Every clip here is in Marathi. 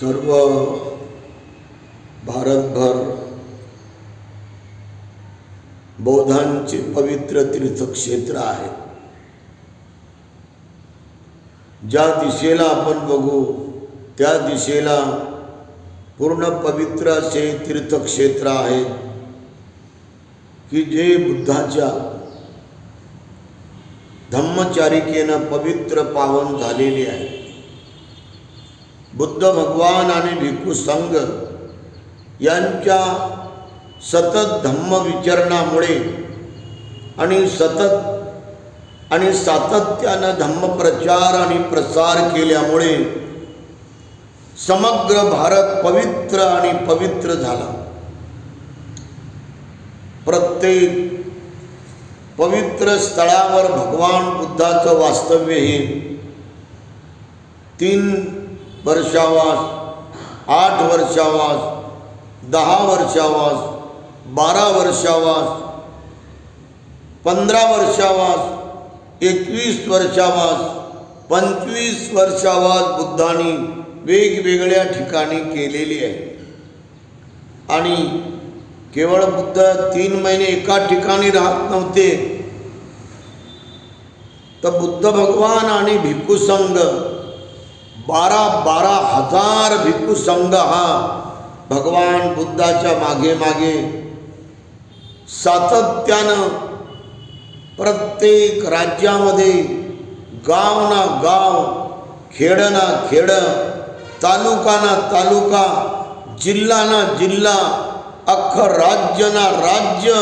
सर्व भारतभर बौद्धांचे पवित्र तीर्थक्षेत्र आहे. ज्या दिशेला आपण बघू त्या दिशेला पूर्ण पवित्र असे तीर्थक्षेत्र आहेत की जे बुद्धाच्या धम्मचारिकेनं पवित्र पावन झालेले आहे. बुद्ध भगवान आणि भिक्खू संघ यांच्या सतत धम्म विचरणामुळे आणि सतत आणि सातत्यानं धम्मप्रचार आणि प्रसार केल्यामुळे समग्र भारत पवित्र आणि पवित्र झाला. प्रत्येक पवित्र स्थळावर भगवान बुद्धाचं वास्तव्य हे तीन वर्षावास आठ वर्षावास दहा वर्षावास बारा वर्षावास पंधरा वर्षावास एकवीस वर्षावास पंचवीस वर्षावास बुद्धांनी वेगवेगळ्या ठिकाणी केलेली आहे. आणि केवळ बुद्ध तीन महिने एका ठिकाणी राहत नव्हते. तर बुद्ध भगवान आणि भिक्खू संघ बारा बारा हजार भिक्खू संघ हा भगवान बुद्धाच्या मागे मागे सातत्यानं प्रत्येक राज्यामध्ये गाव ना गाव खेड ना खेड तालुका ना तालुका जिल्हा ना जिल्हा अख्खं राज्य ना राज्य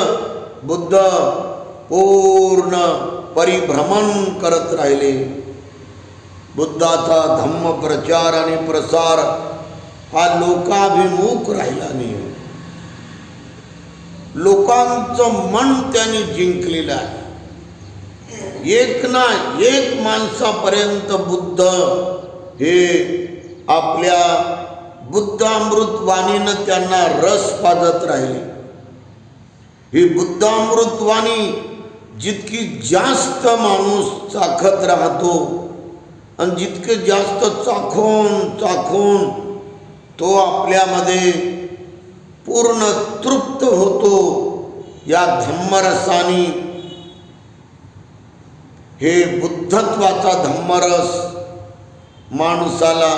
बुद्ध पूर्ण परिभ्रमण करत राहिले. बुद्धाचा धम्म प्रचार आणि प्रसार हा लोकाभिमुख राहिला नाही. लोकांचं मन त्यांनी जिंकलेलं आहे. एक ना एक माणसापर्यंत बुद्ध हे आपल्या बुद्धामृत वाणीनं त्यांना रस पाजत राहिले. ही बुद्धामृत वाणी जितकी जास्त माणूस चाखत राहतो आणि जितके जास्त चाखून चाखून तो आपल्यामध्ये पूर्ण तृप्त होतो या धम्मरसानी. हे बुद्धत्वाचा धम्मरस माणसाला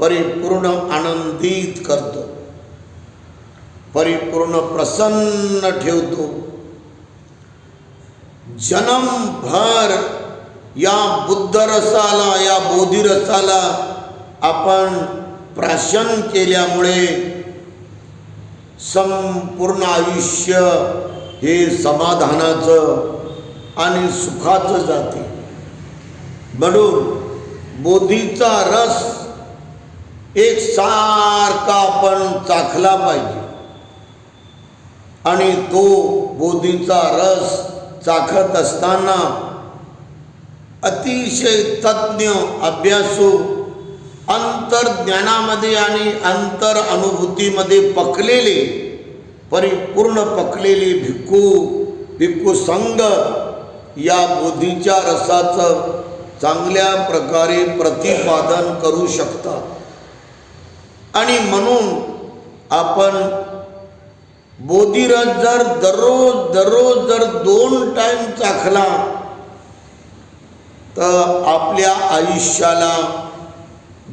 परिपूर्ण आनंदित करतो परिपूर्ण प्रसन्न ठेवतो. जन्मभर या बुद्ध रसाला या बोधिरसाला आपण प्राशन केल्यामुळे संपूर्ण आयुष्य हे समाधानाचं आणि सुखाचं जाते. म्हणून बोधीचा रस एक सारखा आपण चाखला पाहिजे. आणि तो बोधीचा रस चाखत असताना अतिशय तज्ज्ञ अभ्यासू अंतर्ज्ञानामध्ये आणि अंतर अनुभूतीमध्ये पकलेले परिपूर्ण पकलेले भिक्खू भिक्खू संघ या बोधीच्या रसाचं चांगल्या प्रकारे प्रतिपादन करू शकतात. आणि म्हणून आपण बोधिरस जर दररोज दररोज जर दोन टाईम चाखला तर आपल्या आयुष्याला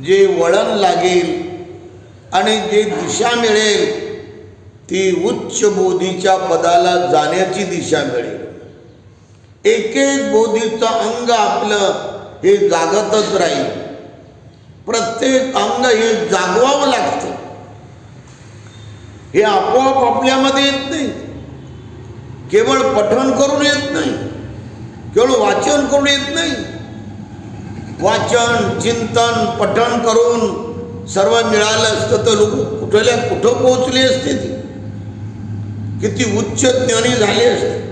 जे वळण लागेल आणि जे दिशा मिळेल ती उच्च बोधीच्या पदाला जाण्याची दिशा मिळेल. एक एक बोधीचं अंग आपलं हे जागतच राहील. प्रत्येक अंग हे जागवावं लागतं. हे आपोआप आपल्यामध्ये येत नाही. केवळ पठण करून येत नाही. केवळ वाचन करून येत नाही. वाचन चिंतन पठण करून सर्व मिळालं असतं तर लोक कुठल्या कुठं पोहोचले असते ती? किती उच्च ज्ञानी झाले असते.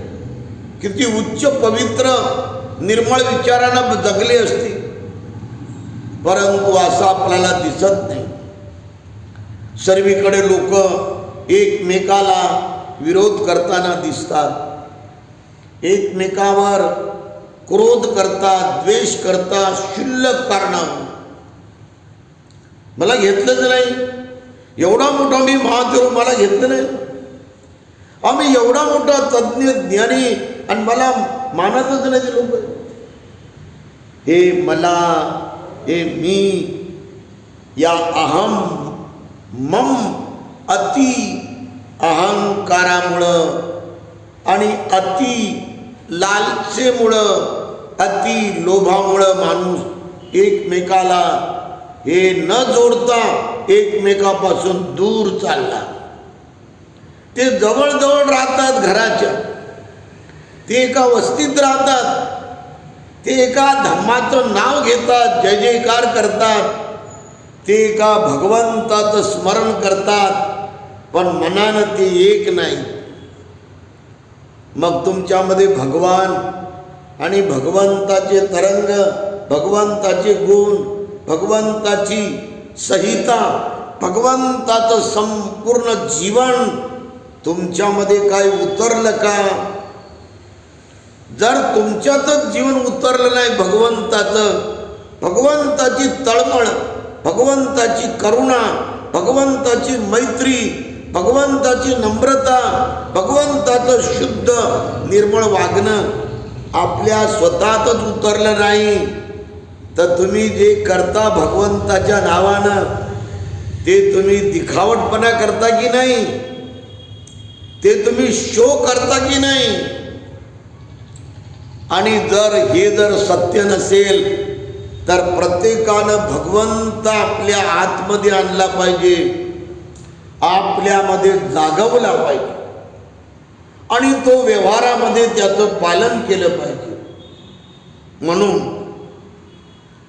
किती उच्च पवित्र निर्मळ विचारानं जगले असते. परंतु असं आपल्याला दिसत नाही. सर्वीकडे लोक एकमेकाला विरोध करताना दिसतात. एकमेकावर क्रोध करता द्वेष करता क्षुल्लक कारणावर मला घेतलंच नाही. एवढा मोठा मी महादेव मला घेतलं नाही. आम्ही एवढा मोठा तज्ज्ञ ज्ञानी आणि मला मानतच नाही ते लोक. हे मला हे मी या अहम मम अति अहंकारामुळं आणि अति लालसेमुळं अति लोभामुळं माणूस एकमेकाला हे न जोडता एकमेकापासून दूर चालला. ते जवळजवळ राहतात घराच्या. ते एका वस्तीत राहतात. ते एका धम्माचं नाव घेतात जय जयकार करतात. ते एका भगवंताचं स्मरण करतात. पण मनानं ते एक नाही. मग तुमच्यामध्ये भगवान आणि भगवंताचे तरंग भगवंताचे गुण भगवंताची संहिता भगवंताचं संपूर्ण जीवन तुमच्यामध्ये काय उतरलं का? जर तुमच्यातच जीवन उतरलं नाही भगवंताचं भगवंताची तळमळ भगवंताची करुणा भगवंताची मैत्री भगवंताची नम्रता भगवंताचं शुद्ध निर्मळ वागणं आपल्या स्वतःतच उतरलं नाही तर तुम्ही जे करता भगवंताच्या नावानं ते तुम्ही दिखावटपणा करता की नाही? ते तुम्ही शो करता की नाही? आणि जर हे जर सत्य नसेल तर प्रत्येकानं भगवंत आपल्या आतमध्ये आणला पाहिजे. आपल्यामध्ये जागवला पाहिजे. आणि तो व्यवहारामध्ये त्याचं पालन केलं पाहिजे. म्हणून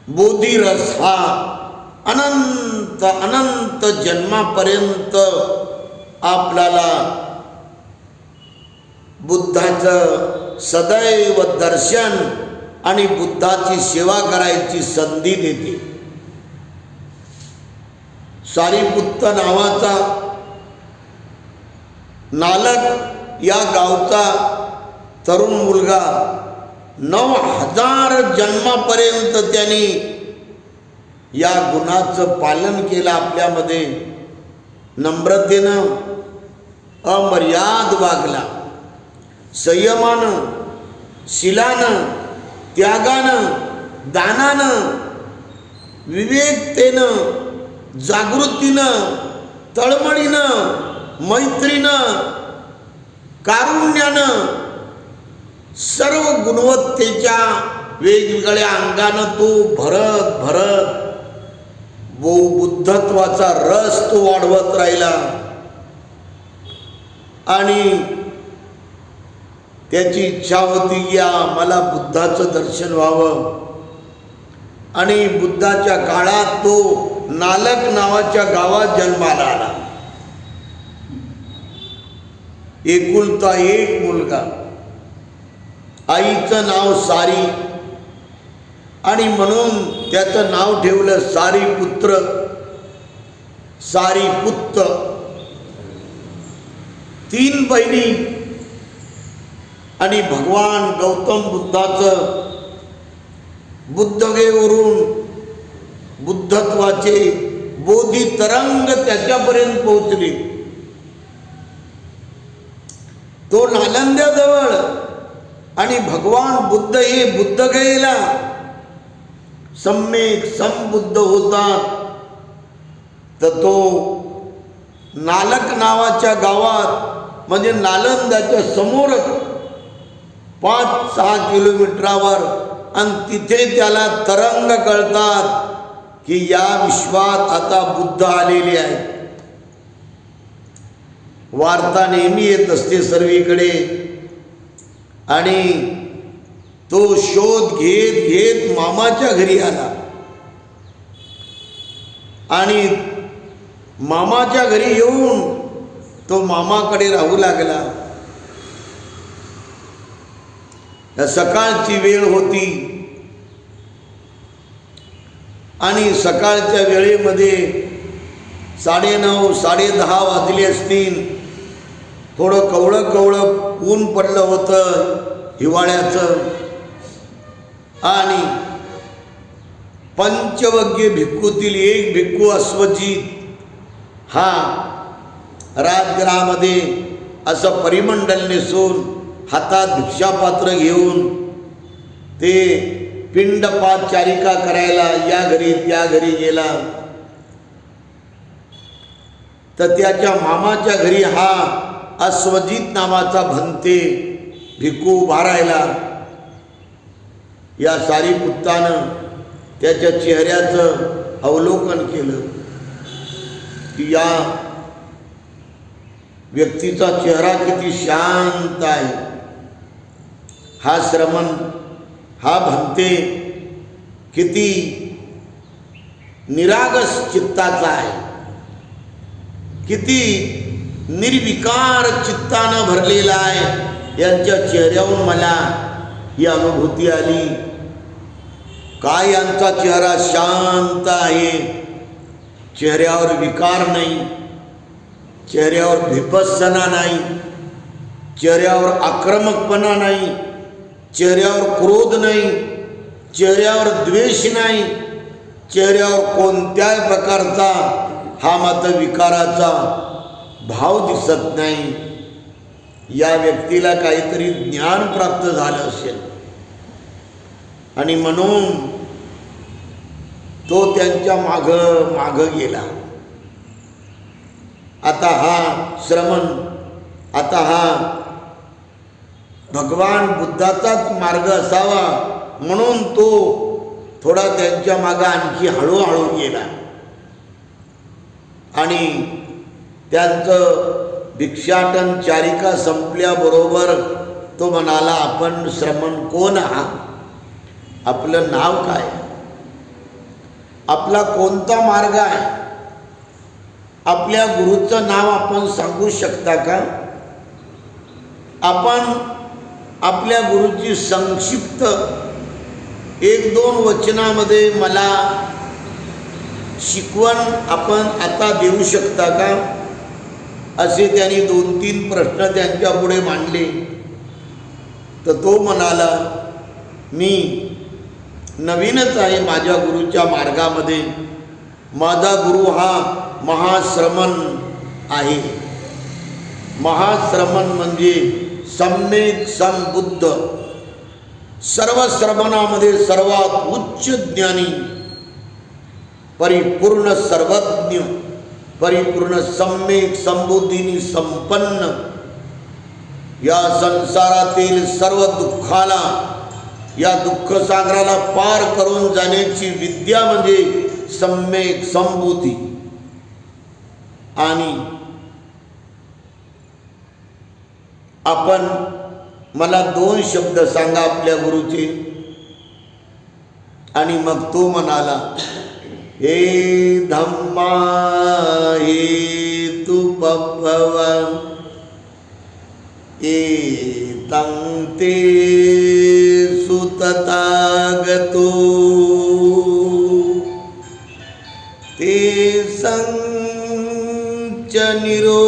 बोधिरस हा अनंत अनंत जन्मापर्यंत आपल्याला बुद्धाचं सदैव दर्शन आणि बुद्धाची सेवा करायची संधी देते. सारीपुत्त नावाचा नालक या गावचा तरुण मुलगा नऊ हजार जन्मापर्यंत त्यांनी या गुणाचं पालन केलं आपल्यामध्ये. नम्रतेनं अमर्याद वागला. संयमानं शिलानं त्यागानं दानानं विवेकतेनं जागृतीनं तळमळीनं मैत्रीनं कारुण्यानं सर्व गुणवत्तेच्या वेगवेगळ्या अंगानं तो भरत भरत बहुबुद्धत्वाचा बुद्धत्वाचा रस तो वाढवत राहिला. आणि त्याची इच्छा होती की मला बुद्धाचं दर्शन व्हावं. आणि बुद्धाच्या काळात तो नालक नावाच्या गावात जन्माला आला. एकुलता एक मुलगा. आईचं नाव सारी. आणि म्हणून त्याचं नाव ठेवलं सारी पुत्र. सारी पुत्र तीन बहिणी. आणि भगवान गौतम बुद्धाचं बुद्धगेवरून बुद्धत्वाचे बोधी तरंग त्याच्यापर्यंत पोहोचले. तो नालंद्याजवळ आणि भगवान बुद्ध हे बुद्धगयेला सम्यक संबुद्ध होतात. तर तो नालक नावाच्या गावात म्हणजे नालंदाच्या समोर पाच सहा किलोमीटरावर आणि तिथे त्याला तरंग कळतात की या विश्वात आता बुद्ध आलेले आहेत. वार्ता नेहमी येत असते सर्वीकडे. आणि तो शोध घेत घेत मामाच्या घरी आला. आणि मामाच्या घरी येऊन तो मामाकडे राहू लागला. सकाळची वेळ होती. आणि सकाळच्या वेळेमध्ये साडेनऊ साडेदहा वाजले असतील. थोडं कवळं कवळं ऊन पडलं होतं हिवाळ्याचं. आणि पंचवग्य भिक्खूतील एक भिक्खू अस्वजित हा राजगृहामध्ये असं परिमंडल नेसून हातात भिक्षापात्र घेऊन ते पिंडपात चारिका करायला या घरी त्या घरी गेला. तर त्याच्या मामाच्या घरी हा अश्वजित नावाचा भंते भिकू उभारायला या सारी पुत्तानं त्याच्या चेहऱ्याचं अवलोकन केलं. की या व्यक्तीचा चेहरा किती शांत आहे. हा श्रमण हा भंते किती निरागस चित्ताचा आहे. किती निर्विकार चित्तानं भरलेला आहे. यांच्या चेहऱ्याहून मला ही अनुभूती आली. काय यांचा चेहरा शांत आहे. चेहऱ्यावर विकार नाही. चेहऱ्यावर भिपसना नाही. चेहऱ्यावर आक्रमकपणा नाही. चेहऱ्यावर क्रोध नाही. चेहऱ्यावर द्वेष नाही. चेहऱ्यावर कोणत्याही प्रकारचा हा मात्र विकाराचा भाव दिसत नाही. या व्यक्तीला काहीतरी ज्ञान प्राप्त झालं असेल. आणि म्हणून तो त्यांच्या माग माग गेला. आता हा श्रमण आता हा भगवान बुद्धाचाच मार्ग असावा म्हणून तो थोडा त्यांच्या मागं आणखी हळूहळू गेला. आणि त्यांचं भिक्षाटन चारिका संपल्याबरोबर तो म्हणाला आपण श्रमण कोण आहात? आपलं नाव काय? आपला कोणता मार्ग आहे? आपल्या गुरुचं नाव आपण सांगू शकता का? आपण आपल्या गुरुची संक्षिप्त एक दोन वचनामध्ये मला शिकवण आपण आता देऊ शकता का? असे त्यांनी दोन तीन प्रश्न त्यांच्यापुढे मांडले. तर तो म्हणाला मी नवीनच आहे माझ्या गुरुच्या मार्गामध्ये. माझा गुरु हा महाश्रमण आहे. महाश्रमण म्हणजे सम्यक संबुद्ध. सर्व श्रमणामध्ये सर्वात उच्च ज्ञानी परिपूर्ण सर्वज्ञ. परिपूर्ण सम्यक संबुद्धीनी संपन्न. या संसारातील सर्व दुःखाला या दुःख सागराला पार करून जाण्याची विद्या म्हणजे सम्यक संबुद्धी. आणि आपण मला दोन शब्द सांगा आपल्या गुरुचे आणि मग तो म्हणाला हे धम्मा हे तू पभव एतं ते सुततागतो। ते संच निरो